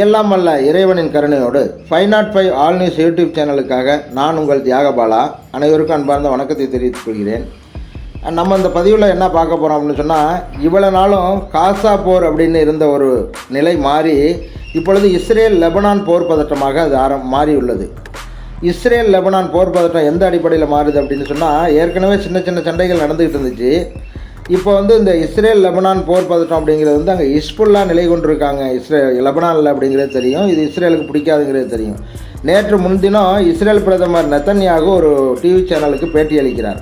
எல்லாம் அல்ல இறைவனின் கருணையோடு five not five all news YouTube சேனலுக்காக நான் உங்கள் தியாகபாலா. அனைவருக்கும் அன்பார்ந்த வணக்கத்தை தெரிவித்துக் கொள்கிறேன். நம்ம இந்த பதிவில் என்ன பார்க்க போகிறோம் அப்படின்னு சொன்னால் இவ்வளோ நாளும் காசா போர் அப்படின்னு இருந்த ஒரு நிலை மாறி இப்பொழுது இஸ்ரேல் லெபனான் போர் பதட்டமாக அது ஆரம் மாறியுள்ளது. இஸ்ரேல் லெபனான் போர் பதட்டம் எந்த அடிப்படையில் மாறுது அப்படின்னு சொன்னால் ஏற்கனவே சின்ன சின்ன சண்டைகள் நடந்துக்கிட்டு இருந்துச்சு. இப்போ வந்து இந்த இஸ்ரேல் லெபனான் போர் பதட்டம் அப்படிங்கிறது வந்து அங்கே இஸ்புல்லாக நிலை கொண்டிருக்காங்க. இஸ்ரே லெபனானில் அப்படிங்கிறது தெரியும். இது இஸ்ரேலுக்கு பிடிக்காதுங்கிறது தெரியும். நேற்று முன்தினம் இஸ்ரேல் பிரதமர் நெத்தன்யாகு ஒரு டிவி சேனலுக்கு பேட்டி அளிக்கிறார்.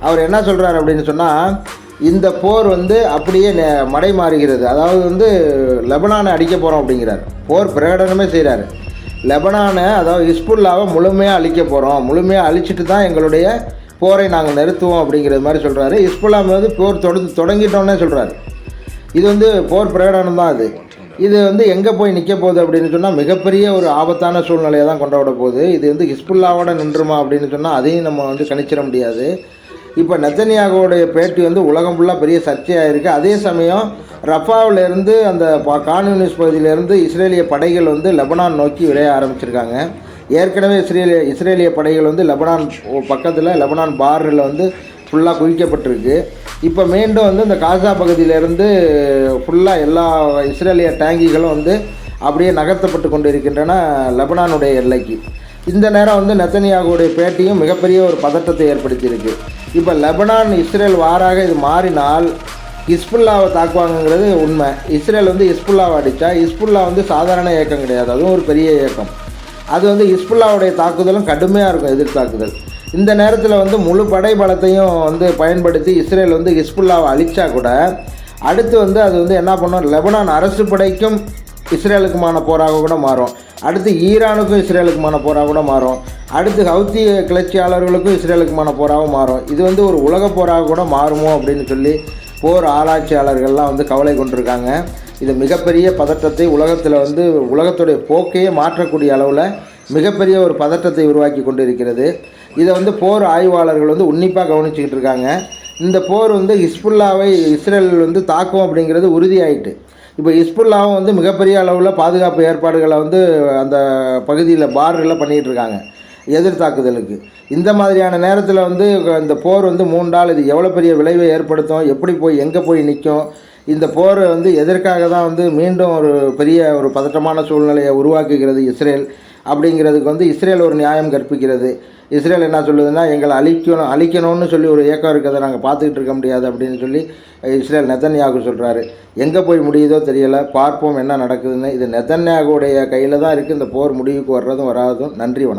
அவர் என்ன சொல்கிறார் அப்படின்னு சொன்னால் இந்த போர் வந்து அப்படியே நெ- மடை மாறுகிறது. அதாவது வந்து லெபனானை அடிக்க போகிறோம் அப்படிங்கிறார். போர் பிரகடனமே செய்கிறாரு லெபனானை அதாவது ஹிஸ்புல்லாவை முழுமையாக அழிக்க போகிறோம் முழுமையாக அழிச்சிட்டு தான் எங்களுடைய போரை நாங்கள் நிறுத்துவோம் அப்படிங்கிறது மாதிரி சொல்கிறாரு ஹிஸ்புல்லா வந்து போர் தொடு தொடங்கிட்டோன்னே சொல்கிறாரு இது வந்து போர் பிரகடனம் தான் அது. இது வந்து எங்கே போய் நிற்க போகுது அப்படின்னு சொன்னால் மிகப்பெரிய ஒரு ஆபத்தான சூழ்நிலையை தான் கொண்டாட போகுது. இது வந்து ஹிஸ்புல்லாவோட நின்றுமா அப்படின்னு சொன்னால் அதையும் நம்ம வந்து கணிச்சிட முடியாது. இப்போ நெத்தனியாகோடைய பேட்டி வந்து உலகம் ஃபுல்லாக பெரிய சர்ச்சையாக இருக்குது அதே சமயம் ரஃபாவில் இருந்து அந்த கான்யூனிஸ்ட் பகுதியிலேருந்து இஸ்ரேலிய படைகள் வந்து லெபனான் நோக்கி விளைய ஆரம்பிச்சிருக்காங்க. ஏற்கனவே இஸ்ரேலிய இஸ்ரேலிய படைகள் வந்து லெபனான் பக்கத்தில் லெபனான் பார்டரில் வந்து ஃபுல்லாக குவிக்கப்பட்டிருக்கு. இப்போ மீண்டும் வந்து இந்த காசா பகுதியிலேருந்து ஃபுல்லாக எல்லா இஸ்ரேலிய டேங்கிகளும் வந்து அப்படியே நகர்த்தப்பட்டு கொண்டு இருக்கின்றன லெபனானுடைய எல்லைக்கு. இந்த நேரம் வந்து நெத்தனியாகுடைய பேட்டியும் மிகப்பெரிய ஒரு பதட்டத்தை ஏற்படுத்தியிருக்கு. இப்போ லெபனான் இஸ்ரேல் வாராக இது மாறினால் இஸ்புல்லாவை தாக்குவாங்கங்கிறது உண்மை. இஸ்ரேல் வந்து இஸ்புல்லாவை அடித்தா இஸ்புல்லா வந்து சாதாரண இயக்கம் கிடையாது. அதுவும் ஒரு பெரிய இயக்கம். அது வந்து ஹிஸ்புல்லாவுடைய தாக்குதலும் கடுமையாக இருக்கும் எதிர் தாக்குதல். இந்த நேரத்தில் வந்து முழு படை பலத்தையும் வந்து பயன்படுத்தி இஸ்ரேல் வந்து ஹிஸ்புல்லாவை அழித்தா கூட அடுத்து வந்து அது வந்து என்ன பண்ணும்? லெபனான் அரசு படைக்கும் இஸ்ரேலுக்குமான போராக கூட மாறும். அடுத்து ஈரானுக்கும் இஸ்ரேலுக்குமான போராக கூட மாறும். அடுத்து ஹவுத்தி கிளர்ச்சியாளர்களுக்கும் இஸ்ரேலுக்குமான போராகவும் மாறும். இது வந்து ஒரு உலக போராக கூட மாறுமோ அப்படின்னு சொல்லி போர் ஆராய்ச்சியாளர்கள்லாம் வந்து கவலை கொண்டிருக்காங்க. இது மிகப்பெரிய பதட்டத்தை உலகத்தில் வந்து உலகத்துடைய போக்கையே மாற்றக்கூடிய அளவில் மிகப்பெரிய ஒரு பதட்டத்தை உருவாக்கி கொண்டு இருக்கிறது இதை வந்து போர் ஆய்வாளர்கள் வந்து உன்னிப்பாக கவனிச்சுக்கிட்டு இருக்காங்க. இந்த போர் வந்து ஹிஸ்புல்லாவை இஸ்ரேல் வந்து தாக்கும் அப்படிங்கிறது உறுதியாயிட்டு. இப்போ ஹிஸ்புல்லாவும் வந்து மிகப்பெரிய அளவில் பாதுகாப்பு ஏற்பாடுகளை வந்து அந்த பகுதியில் பார்டரில் பண்ணிகிட்டு இருக்காங்க. எதிர் தாக்குதலுக்கு. இந்த மாதிரியான நேரத்தில் வந்து இந்த போர் வந்து மூன்றால் இது எவ்வளோ பெரிய விளைவை ஏற்படுத்தும்? எப்படி போய் எங்கே போய் நிற்கும் இந்த போர் வந்து எதற்காக தான் வந்து மீண்டும் ஒரு பெரிய ஒரு பதட்டமான சூழ்நிலையை உருவாக்குகிறது இஸ்ரேல்? அப்படிங்கிறதுக்கு வந்து இஸ்ரேல் ஒரு நியாயம் கற்பிக்கிறது. இஸ்ரேல் என்ன சொல்லுதுன்னா எங்களை அழிக்கணும் அழிக்கணும்னு சொல்லி ஒரு இயக்கம் இருக்கிறத நாங்கள் பார்த்துக்கிட்டு இருக்க முடியாது அப்படின்னு சொல்லி இஸ்ரேல் நெத்தன்யாகு சொல்கிறாரு எங்கே போய் முடியுதோ தெரியலை. பார்ப்போம் என்ன நடக்குதுன்னு. இது நெத்தன்யாகுடைய கையில் தான் இருக்குது இந்த போர் முடிவுக்கு வர்றதும் வராதும். நன்றி வணக்கம்.